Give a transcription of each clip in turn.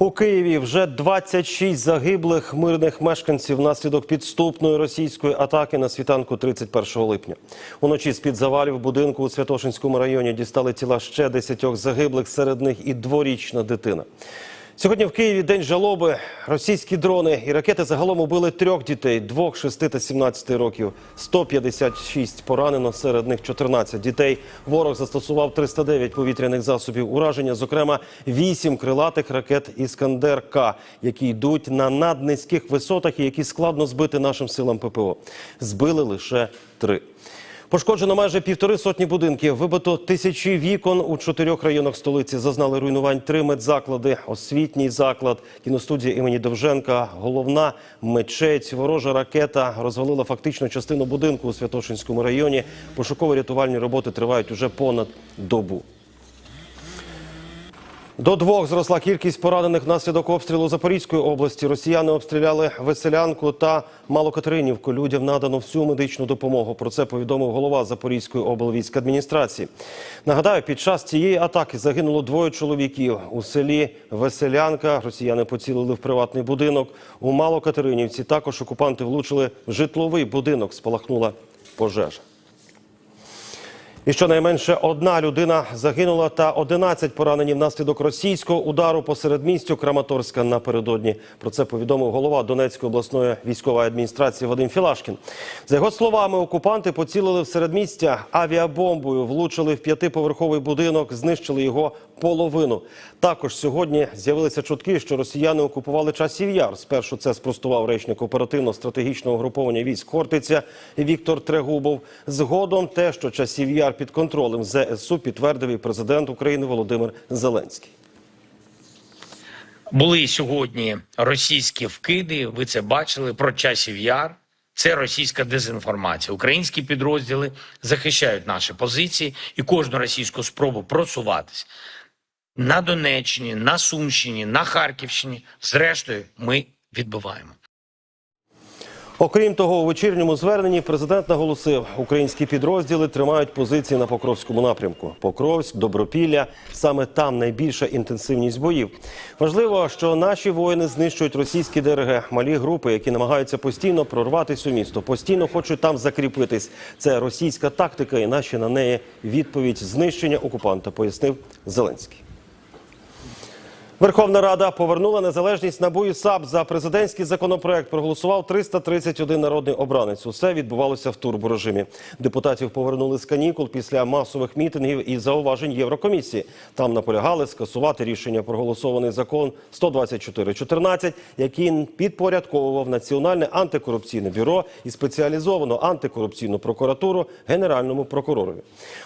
У Києві вже 26 загиблих мирних мешканців внаслідок підступної російської атаки на світанку 31 липня. Уночі з-під завалів будинку у Святошинському районі дістали тіла ще десятьох загиблих, серед них і дворічна дитина. Сьогодні в Києві день жалоби. Російські дрони і ракети загалом убили трьох дітей: двох, шести та 17 років. 156 поранено, серед них 14 дітей. Ворог застосував 309 повітряних засобів ураження, зокрема 8 крилатих ракет Іскандер К, які йдуть на наднизьких висотах і які складно збити нашим силам ППО. Збили лише три. Пошкоджено майже півтори сотні будинків. Вибито тисячі вікон у чотирьох районах столиці. Зазнали руйнувань три медзаклади, освітній заклад, кіностудія імені Довженка, головна мечеть, ворожа ракета розвалила фактично частину будинку у Святошинському районі. Пошуково-рятувальні роботи тривають уже понад добу. До двох зросла кількість поранених внаслідок обстрілу Запорізької області. Росіяни обстріляли Веселянку та Малокатеринівку. Людям надано всю медичну допомогу. Про це повідомив голова Запорізької облвійськадміністрації. Нагадаю, під час цієї атаки загинуло двоє чоловіків. У селі Веселянка росіяни поцілили в приватний будинок. У Малокатеринівці також окупанти влучили в житловий будинок. Спалахнула пожежа. І щонайменше одна людина загинула та 11 поранені внаслідок російського удару по середмістю Краматорська напередодні. Про це повідомив голова Донецької обласної військової адміністрації Вадим Філашкін. За його словами, окупанти поцілили в середмістя авіабомбою, влучили в п'ятиповерховий будинок, знищили його половину. Також сьогодні з'явилися чутки, що росіяни окупували часів яр. Спершу це спростував речник оперативно-стратегічного угруповання військ Хортиця Віктор Трегубов. Згодом те, що часів яр під контролем ЗСУ, підтвердив і президент України Володимир Зеленський. Були сьогодні російські вкиди. Ви це бачили про часів яр. Це російська дезінформація. Українські підрозділи захищають наші позиції і кожну російську спробу просуватись на Донеччині, на Сумщині, на Харківщині. Зрештою, ми відбиваємо. Окрім того, у вечірньому зверненні президент наголосив, українські підрозділи тримають позиції на Покровському напрямку. Покровськ, Добропілля саме там найбільша інтенсивність боїв. Важливо, що наші воїни знищують російські ДРГ, малі групи, які намагаються постійно прорватися у місто, постійно хочуть там закріпитись. Це російська тактика, і наші на неї відповідь знищення окупанта, пояснив Зеленський. Верховна Рада повернула незалежність НАБУ і САП за президентський законопроект. Проголосував 331 народний обранець. Усе відбувалося в турборежимі. Депутатів повернули з канікул після масових мітингів і зауважень Єврокомісії. Там наполягали скасувати рішення проголосований закон 124.14, який підпорядковував Національне антикорупційне бюро і спеціалізовану антикорупційну прокуратуру Генеральному прокуророві.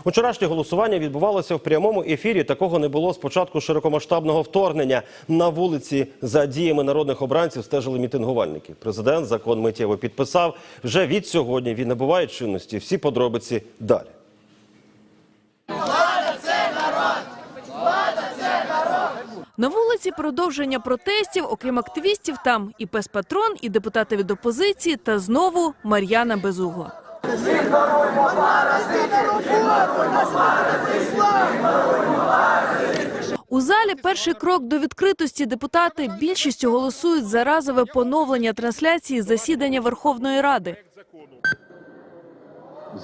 Вчорашнє голосування відбувалося в прямому ефірі. Такого не було з початку широкомасштабного вторгнення. На вулиці за діями народних обранців стежили мітингувальники. Президент закон миттєво підписав. Вже від сьогодні він набуває чинності. Всі подробиці далі. На вулиці продовження протестів, окрім активістів, там і пес патрон, і депутати від опозиції, та знову Мар'яна Безугла. У залі перший крок до відкритості депутати більшістю голосують за разове поновлення трансляції засідання Верховної Ради.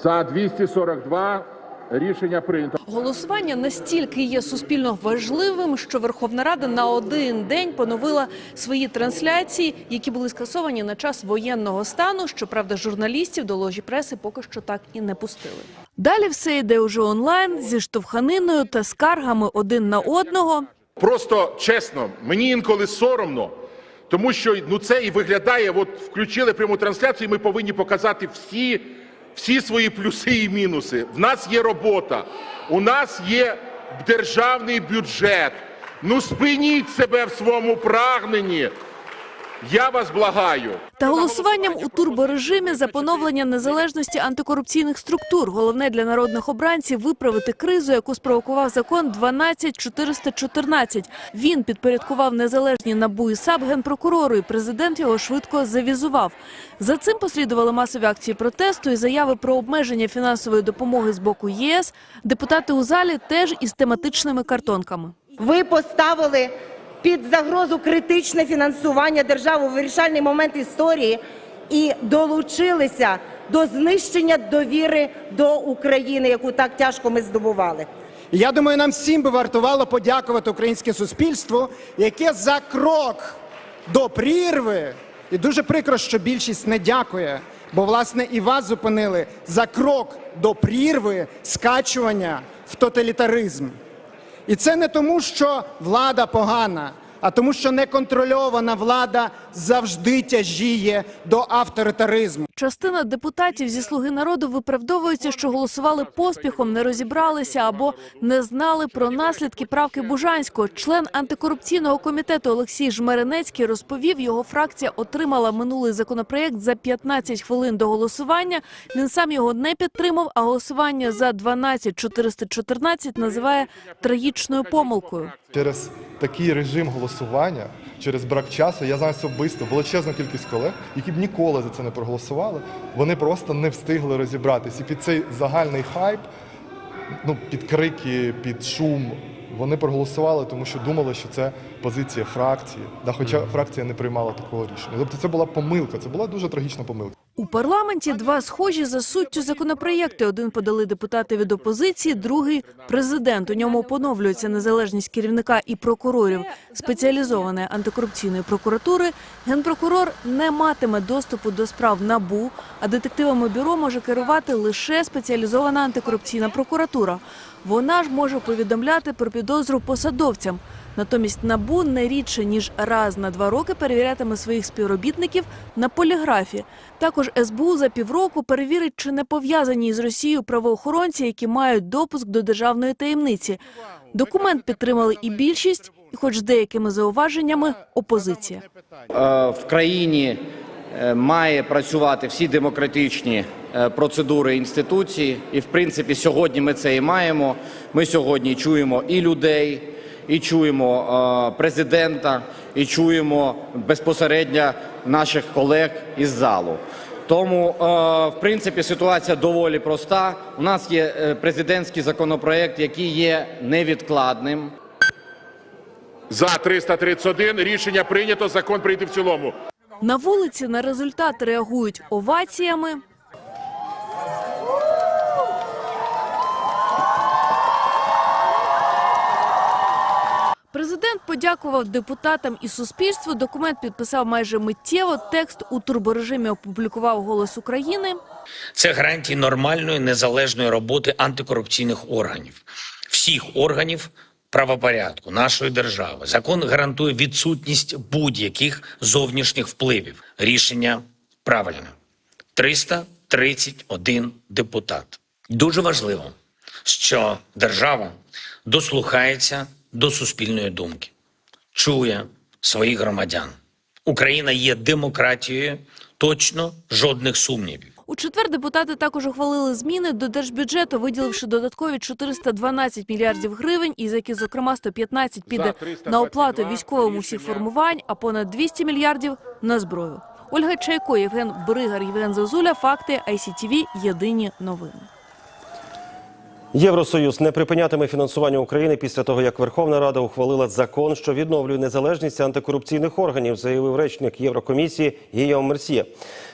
За 242 рішення прийнято. Голосування настільки є суспільно важливим, що Верховна Рада на один день поновила свої трансляції, які були скасовані на час воєнного стану. Щоправда, журналістів до ложі преси поки що так і не пустили. Далі все йде уже онлайн зі штовханиною та скаргами один на одного. Просто чесно, мені інколи соромно, тому що ну це і виглядає. От включили пряму трансляцію. і Ми повинні показати всі, всі свої плюси і мінуси. В нас є робота, у нас є державний бюджет. Ну спиніть себе в своєму прагненні. Я вас благаю. Та голосуванням у турборежимі за поновлення незалежності антикорупційних структур. Головне для народних обранців виправити кризу, яку спровокував закон 12414. Він підпорядкував незалежні НАБУ і САП генпрокурору, і президент його швидко завізував. За цим послідували масові акції протесту і заяви про обмеження фінансової допомоги з боку ЄС. Депутати у залі теж із тематичними картонками. Ви поставили під загрозу критичне фінансування держави у вирішальний момент історії і долучилися до знищення довіри до України, яку так тяжко ми здобували. Я думаю, нам всім би вартувало подякувати українське суспільство, яке за крок до прірви, і дуже прикро, що більшість не дякує, бо власне і вас зупинили за крок до прірви скачування в тоталітаризм. І це не тому, що влада погана, а тому, що неконтрольована влада завжди тяжіє до авторитаризму. Частина депутатів зі «Слуги народу» виправдовується, що голосували поспіхом, не розібралися або не знали про наслідки правки Бужанського. Член антикорупційного комітету Олексій Жмеренецький розповів, його фракція отримала минулий законопроєкт за 15 хвилин до голосування. Він сам його не підтримав, а голосування за 12414 називає трагічною помилкою. Через такий режим голосування, через брак часу, я знаю особисто величезну кількість колег, які б ніколи за це не проголосували. Вони просто не встигли розібратись. І під цей загальний хайп, ну під крики, під шум. Вони проголосували, тому що думали, що це позиція фракції. Да, хоча фракція не приймала такого рішення. Тобто це була помилка, це була дуже трагічна помилка. У парламенті два схожі за суттю законопроєкти. Один подали депутати від опозиції, другий – президент. У ньому поновлюється незалежність керівника і прокурорів спеціалізованої антикорупційної прокуратури. Генпрокурор не матиме доступу до справ НАБУ, а детективами бюро може керувати лише спеціалізована антикорупційна прокуратура. Вона ж може повідомляти про підозру посадовцям. Натомість НАБУ не рідше ніж раз на два роки перевірятиме своїх співробітників на поліграфі. Також СБУ за півроку перевірить, чи не пов'язані із Росією правоохоронці, які мають допуск до державної таємниці. Документ підтримали і більшість, і, хоч з деякими зауваженнями, опозиція. Е, в країні е, має працювати всі демократичні е, процедури інституції. І в принципі, сьогодні ми це і маємо. Ми сьогодні чуємо і людей, і чуємо е, президента, і чуємо безпосередньо наших колег із залу. Тому, е, в принципі, ситуація доволі проста. У нас є е, президентський законопроект, який є невідкладним. За 331 рішення прийнято. Закон прийде в цілому. На вулиці на результат реагують оваціями. Президент подякував депутатам і суспільству. Документ підписав майже миттєво. Текст у турборежимі опублікував «Голос України». Це гарантії нормальної незалежної роботи антикорупційних органів, всіх органів правопорядку нашої держави. Закон гарантує відсутність будь-яких зовнішніх впливів. Рішення правильне. 331 депутат. Дуже важливо, що держава дослухається до суспільної думки, чує своїх громадян. Україна є демократією, точно жодних сумнівів. У четвер депутати також ухвалили зміни до держбюджету, виділивши додаткові 412 мільярдів гривень, із яких, зокрема, 115 піде на оплату військовим усіх формувань, а понад 200 мільярдів – на зброю. Ольга Чайко, Євген Бригар, Євген Зозуля. Факти ICTV. Єдині новини. Євросоюз не припинятиме фінансування України після того, як Верховна Рада ухвалила закон, що відновлює незалежність антикорупційних органів, заявив речник Єврокомісії Гійом Мерсьє.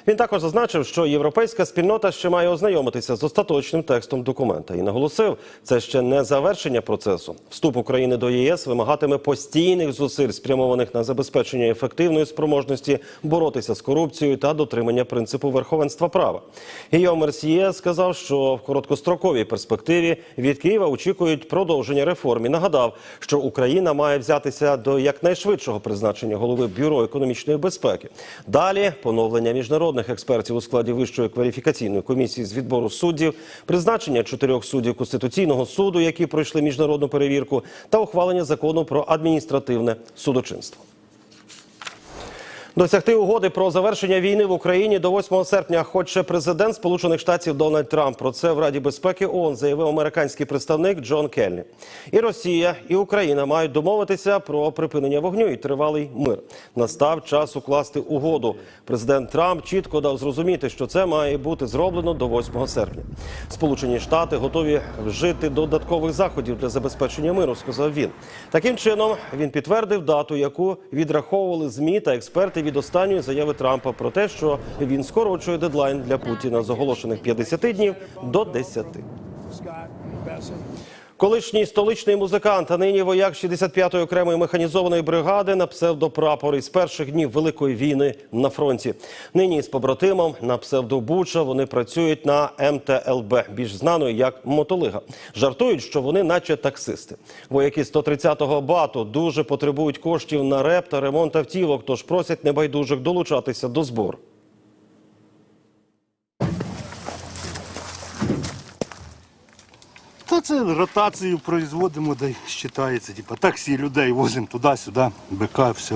Він також зазначив, що європейська спільнота ще має ознайомитися з остаточним текстом документа і наголосив, це ще не завершення процесу. Вступ України до ЄС вимагатиме постійних зусиль, спрямованих на забезпечення ефективної спроможності боротися з корупцією та дотримання принципу верховенства права. Гійом Мерсьє сказав, що в короткостроковій перспективі від Києва очікують продовження реформ і нагадав, що Україна має взятися до якнайшвидшого призначення голови бюро економічної безпеки. Далі поновлення міжнародних експертів у складі вищої кваліфікаційної комісії з відбору суддів, призначення чотирьох суддів конституційного суду, які пройшли міжнародну перевірку, та ухвалення закону про адміністративне судочинство. Досягти угоди про завершення війни в Україні до 8 серпня хоче президент Сполучених Штатів Дональд Трамп. Про це в Раді безпеки ООН заявив американський представник Джон Келлі. І Росія, і Україна мають домовитися про припинення вогню і тривалий мир. Настав час укласти угоду. Президент Трамп чітко дав зрозуміти, що це має бути зроблено до 8 серпня. Сполучені Штати готові вжити додаткових заходів для забезпечення миру, сказав він. Таким чином він підтвердив дату, яку відраховували змі та експерти від останньої заяви Трампа про те, що він скорочує дедлайн для Путіна з оголошених 50 днів до 10. Колишній столичний музикант, а нині вояк 65-ї окремої механізованої бригади на псевдопрапор із перших днів Великої війни на фронті. Нині з побратимом на псевдобуча вони працюють на МТЛБ, більш знаною як Мотолига. Жартують, що вони, наче таксисти. Вояки 130-го бату дуже потребують коштів на реп та ремонт автівок, тож просять небайдужих долучатися до збору. Та це ротацію производимо, де вважається. Типа таксі людей возимо туди-сюди, БК, все.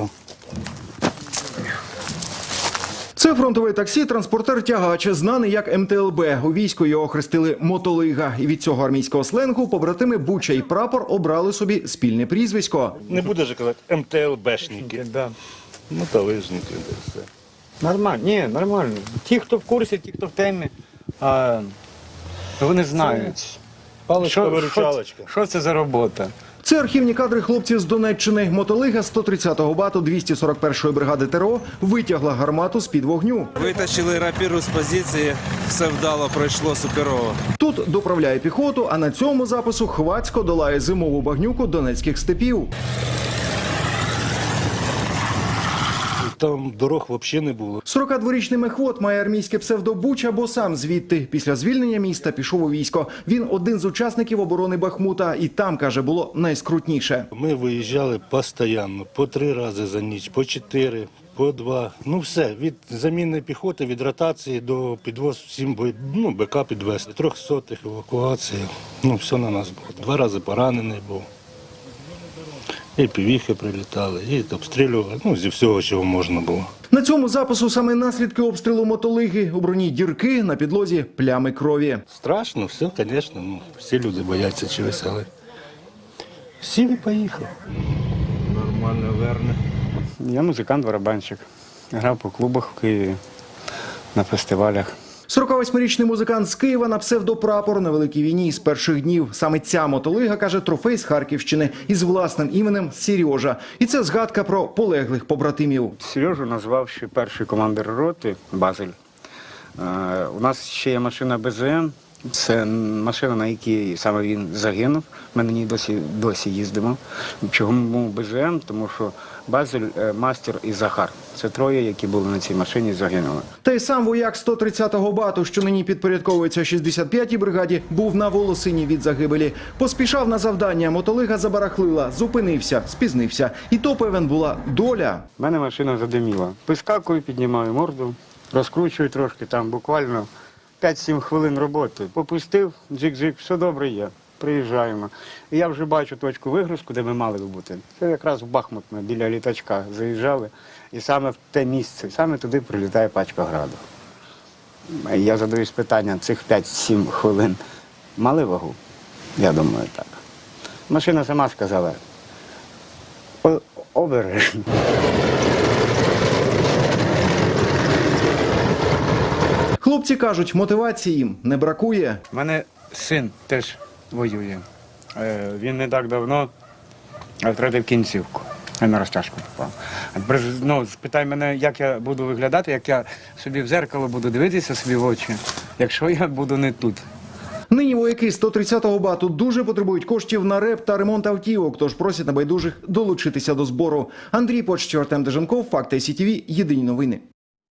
Це фронтове таксі, транспортер тягач, знаний як МТЛБ. У війську його охрестили мотолига. І від цього армійського сленгу побратими Буча і прапор обрали собі спільне прізвисько. Не буде же казати МТЛБшники. Да. Ну та лижники, де все. Нормально, ні, нормально. Ті, хто в курсі, ті, хто в темі, а, вони знають. Паличка-виручалочка. що, що це за робота? Це архівні кадри хлопців з Донеччини. Мотолига 130-го бату 241-ї бригади ТРО витягла гармату з під вогню. Витащили рапіру з позиції, все вдало пройшло суперово. Тут доправляє піхоту, а на цьому запису хвацько долає зимову багнюку донецьких степів. Там дорог взагалі не було. 42-річний мехвод має армійське псевдобуч або сам звідти. Після звільнення міста пішов у військо. Він один з учасників оборони Бахмута, і там каже, було найскрутніше. Ми виїжджали постійно, по три рази за ніч, по чотири, по два. Ну все, від заміни піхоти, від ротації до підвоз всім бой- ну, БК підвезли. Трьохсотих евакуація. Ну, все на нас було. Два рази поранений був. І півіхи прилітали, і обстрілювали. Ну, зі всього, чого можна було. На цьому запису саме наслідки обстрілу мотолиги. У броні дірки на підлозі плями крові. Страшно, все, звісно, ну, всі люди бояться чогось, але сів і поїхав. Нормально, верно. Я музикант, барабанщик. Грав по клубах в Києві, на фестивалях. 48-річний музикант з Києва на псевдопрапор на великій війні з перших днів. Саме ця мотолига каже трофей з Харківщини із власним іменем Сережа. І це згадка про полеглих побратимів. Сережу назвав ще перший командир роти Базель. Е, у нас ще є машина БЗМ. Це машина, на якій саме він загинув. Ми на ній досі, досі їздимо. Чому БЗМ? Тому що Базель, е, Мастер і Захар. Це троє, які були на цій машині загинули. Та й сам вояк 130-го бату, що нині підпорядковується 65-й бригаді, був на волосині від загибелі. Поспішав на завдання, мотолига забарахлила, зупинився, спізнився. І то певен була доля. У мене машина задиміла. Прискакую, піднімаю морду, розкручую трошки, там буквально 5-7 хвилин роботи. Попустив, джик-джик, все добре є. Приїжджаємо. І я вже бачу точку вигрузку, де ми мали би бути. Це якраз в Бахмут ми біля літачка заїжджали. І саме в те місце, саме туди прилітає пачка граду. Я задаюсь питання, цих 5-7 хвилин мали вагу? Я думаю, так. Машина сама сказала. «О- Обережно. Хлопці кажуть, мотивації їм не бракує. У мене син теж воює. Е, Він не так давно втратив кінцівку. На розтяжку попав. Ну, спитай мене, як я буду виглядати, як я собі в зеркало буду дивитися собі в очі, якщо я буду не тут. Нині вояки 130-го бату дуже потребують коштів на реп та ремонт автівок, тож просять небайдужих долучитися до збору. Андрій Почтів, Артем Деженков, Факти СІТВ, Єдині новини.